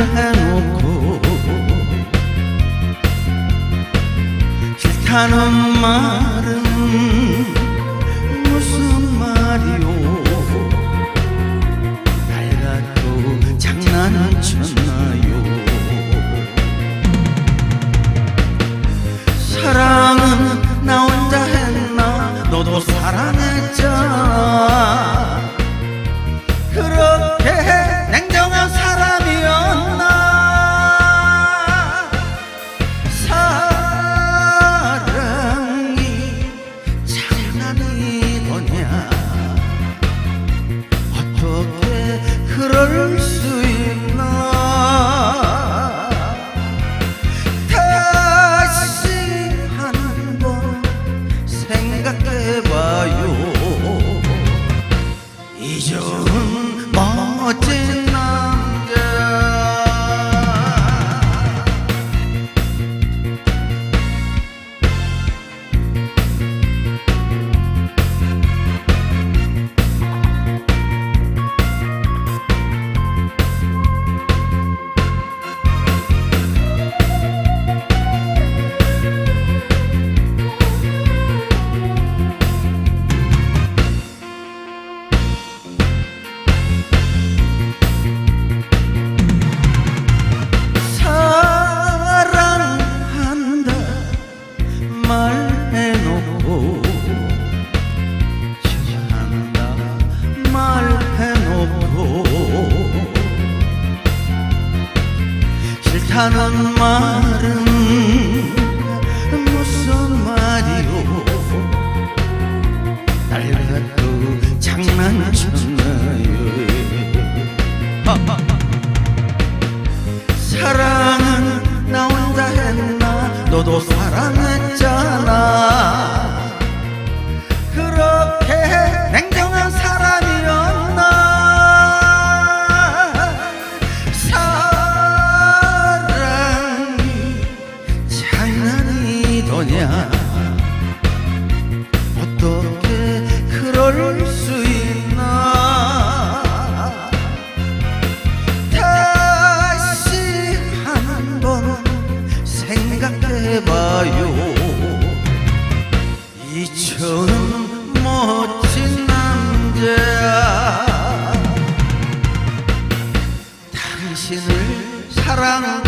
해놓고 싫다는 말은 무슨 말이오? 날 갖고 장난은 쳐 싫다는 말은 무슨 말이오? 날 갖고 장난쳤나요? 사랑은 나 혼자 했나? 너도 사랑했잖아 처럼 멋진 남자 당신을 사랑